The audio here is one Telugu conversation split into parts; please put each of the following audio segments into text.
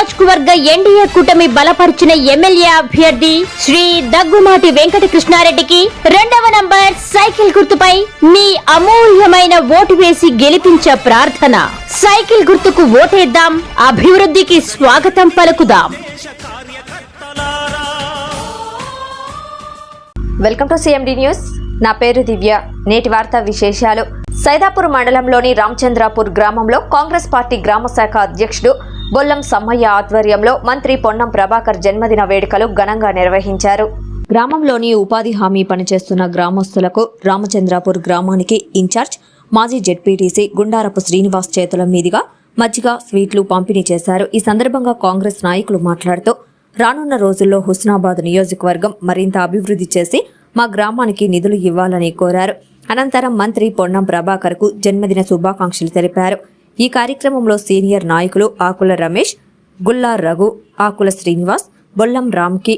నియోజకవర్గ ఎన్డీఏ కూటమి బలపరిచిన ఎమ్మెల్యే అభ్యర్థి శ్రీ దగ్గుమాటి వెంకట కృష్ణారెడ్డికి రెండవ నంబర్ సైకిల్ గుర్తుపై మీ అమూల్యమైన ఓటు వేసి గెలిపించే ప్రార్థన. సైకిల్ గుర్తుకు ఓటేద్దాం అభివృద్ధికి స్వాగతం పలుకుదాం. Welcome to CMD news. నా పేరు దివ్య. నేటి వార్తా విశేషాలు. సైదాపూర్ మండలంలోని రామచంద్రాపూర్ గ్రామంలో కాంగ్రెస్ పార్టీ గ్రామ శాఖ అధ్యక్షుడు బొల్లం సమ్మయ్య ఆధ్వర్యంలో మంత్రి పొన్నం ప్రభాకర్ జన్మదిన వేడుకలు ఘనంగా నిర్వహించారు. గ్రామంలోని ఉపాధి హామీ పనిచేస్తున్న గ్రామస్తులకు రామచంద్రాపూర్ గ్రామానికి ఇన్ఛార్జ్ మాజీ జెడ్పీటీసీ గుండారపు శ్రీనివాస్ చేతుల మీదుగా మజ్జిగ స్వీట్లు పంపిణీ చేశారు. ఈ సందర్భంగా కాంగ్రెస్ నాయకులు మాట్లాడుతూ రానున్న రోజుల్లో హుస్నాబాద్ నియోజకవర్గం మరింత అభివృద్ధి చేసి మా గ్రామానికి నిధులు ఇవ్వాలని కోరారు. అనంతరం మంత్రి పొన్నం ప్రభాకర్కు జన్మదిన శుభాకాంక్షలు తెలిపారు. ఈ కార్యక్రమంలో సీనియర్ నాయకులు ఆకుల రమేష్ గుల్లా రఘు ఆకుల శ్రీనివాస్ బొల్లం రామ్కి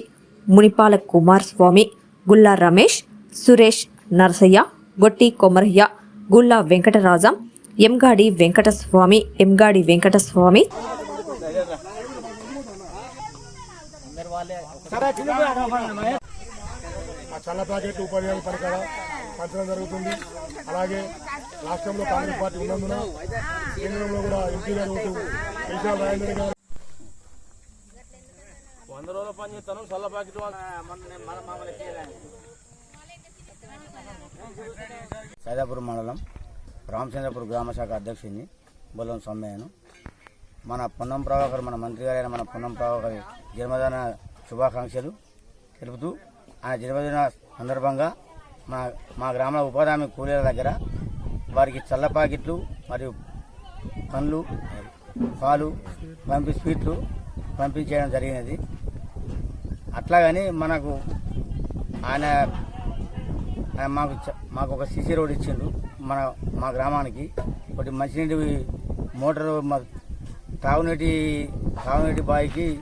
మునిపాల కుమార్ స్వామి గుల్లా రమేష్ సురేష్ నరసయ్య గొట్టి కొమరయ్య గుల్లా వెంకటరాజం ఎంగాడి వెంకటస్వామి ఎంగాడి వెంకటస్వామి. హామీ పథకాల పంచడం జరుగుతుంది. అలాగే రాష్ట్రంలో కాంగ్రెస్ పార్టీ ఉన్నందున కేంద్రంలో కూడా ఎంపీ గారు రాజేంద్ర గారు వంద రోజులు పని చేస్తాను. చల్ల ప్యాకెట్ సైదాపురం మండలం రామచంద్రపురం గ్రామ శాఖ అధ్యక్షుడిని బొల్లం సమ్మయ్యను మన పొన్నం ప్రభాకర్ మన మంత్రి గారైన మన పొన్నం ప్రభాకర్ జన్మదిన శుభాకాంక్షలు తెలుపుతూ ఆయన జన్మదిన సందర్భంగా మా మా గ్రామ ఉపాధి కూలీల దగ్గర వారికి చల్ల ప్యాకెట్లు మరియు పండ్లు పాలు పంపి స్వీట్లు పంపించేయడం జరిగినది. అట్లాగని మనకు ఆయన ఆయన మాకు మాకు ఒక సీసీ రోడ్ ఇచ్చిండు మన మా గ్రామానికి. ఒకటి మంచినీటి మోటారు తాగునీటి తాగునీటి బావికి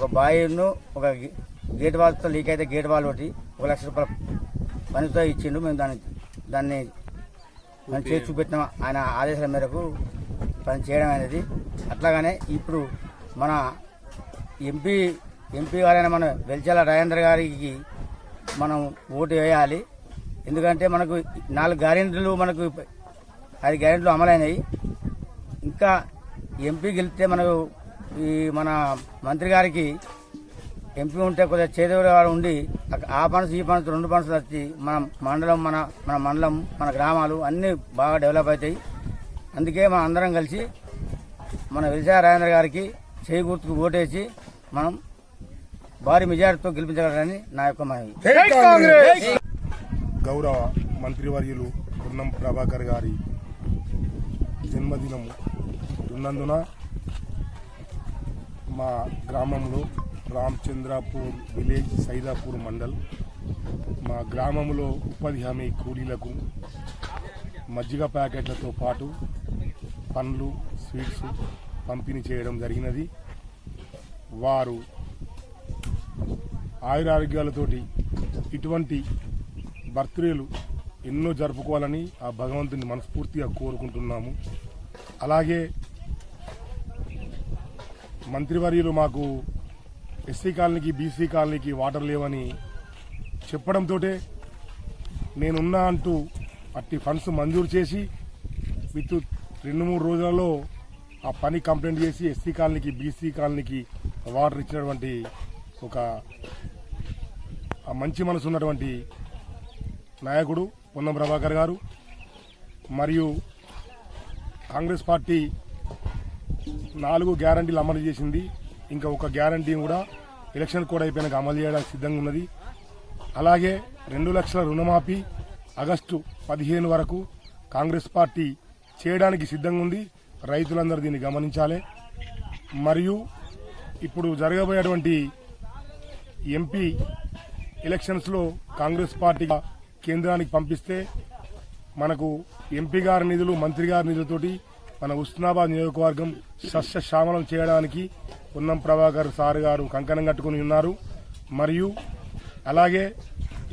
ఒక బావిను ఒక గే- గేట్ వాల్తో లీక్ అయితే గేట్ వాల్ ఒకటి ఒక లక్ష రూపాయల పనితో ఇచ్చిండు మేము దాన్ని దాన్ని మనం చేసి చూపెట్టిన. ఆయన ఆదేశాల మేరకు పని చేయడం అనేది. అట్లాగానే ఇప్పుడు మన ఎంపీ ఎంపీ గారైన మన వెల్చాల రాజేంద్ర గారికి మనం ఓటు వేయాలి. ఎందుకంటే మనకు నాలుగు గ్యారెంటీలు మనకు ఐదు గ్యారెంటీలు అమలైనవి ఇంకా ఎంపీ గెలిస్తే మనకు ఈ మన మంత్రి గారికి ఎంపీ ఉంటే కొద్దిగా చేదోడు వాడు ఉండి ఆ పనులు ఈ పనులు రెండు పనులు వచ్చి మన మండలం మన మన మండలం మన గ్రామాలు అన్నీ బాగా డెవలప్ అవుతాయి అందుకే మనం అందరం కలిసి మన విజయ రాజేంద్ర గారికి చేయి గుర్తుకు ఓటేసి మనం భారీ మెజార్టీతో గెలిపించగలరని నా యొక్క మనవి. గౌరవ మంత్రివర్యులు పొన్నం ప్రభాకర్ గారి జన్మదినం ఉన్నందున మా గ్రామంలో రామచంద్రాపూర్ విలేజ్ సైదాపూర్ మండల్. మా గ్రామంలో ఉపాధి హామీ కూలీలకు మజ్జిగ ప్యాకెట్లతో పాటు పండ్లు స్వీట్స్ పంపిణీ చేయడం జరిగినది. వారు ఆయురారోగ్యాలతోటి ఇటువంటి బర్త్డేలు ఎన్నో జరుపుకోవాలని ఆ భగవంతుని మనస్ఫూర్తిగా కోరుకుంటున్నాము. అలాగే మంత్రివర్యులు మాకు ఎస్సీ కాలనీకి బీసీ కాలనీకి వాటర్ లేవని చెప్పడంతో నేనున్నా అంటూ అట్టి ఫండ్స్ మంజూరు చేసి విత్ రెండు మూడు రోజులలో ఆ పని కంప్లైంట్ చేసి ఎస్సీ కాలనీకి బీసీ కాలనీకి వాటర్ ఇచ్చినటువంటి ఒక మంచి మనసు ఉన్నటువంటి నాయకుడు పొన్నం ప్రభాకర్ గారు మరియు కాంగ్రెస్ పార్టీ నాలుగు గ్యారంటీలు అమలు చేసింది. ఇంకా ఒక గ్యారంటీ కూడా ఎలక్షన్ కోడ్ అయిపోయినాక అమలు చేయడానికి సిద్ధంగా ఉన్నది. అలాగే రెండు లక్షల రుణమాఫీ ఆగస్టు పదిహేను వరకు కాంగ్రెస్ పార్టీ చేయడానికి సిద్ధంగా ఉంది. రైతులందరూ దీన్ని గమనించాలి. మరియు ఇప్పుడు జరగబోయేటువంటి ఎంపీ ఎలక్షన్స్లో కాంగ్రెస్ పార్టీ కేంద్రానికి పంపిస్తే మనకు ఎంపీ గారి నిధులు మంత్రి గారి నిధులతోటి మన ఉస్నాబాద్ నియోజకవర్గం సస్యశ్యామలం చేయడానికి ఉన్నం ప్రభాకర్ సార్ గారు కంకణం కట్టుకుని ఉన్నారు. మరియు అలాగే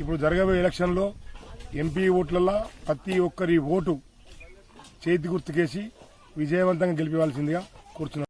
ఇప్పుడు జరగబోయే ఎలక్షన్లో ఎంపీ ఓట్లలో ప్రతి ఒక్కరి ఓటు చేతి గుర్తుకేసి విజయవంతంగా గెలిపివాల్సిందిగా కూర్చున్నారు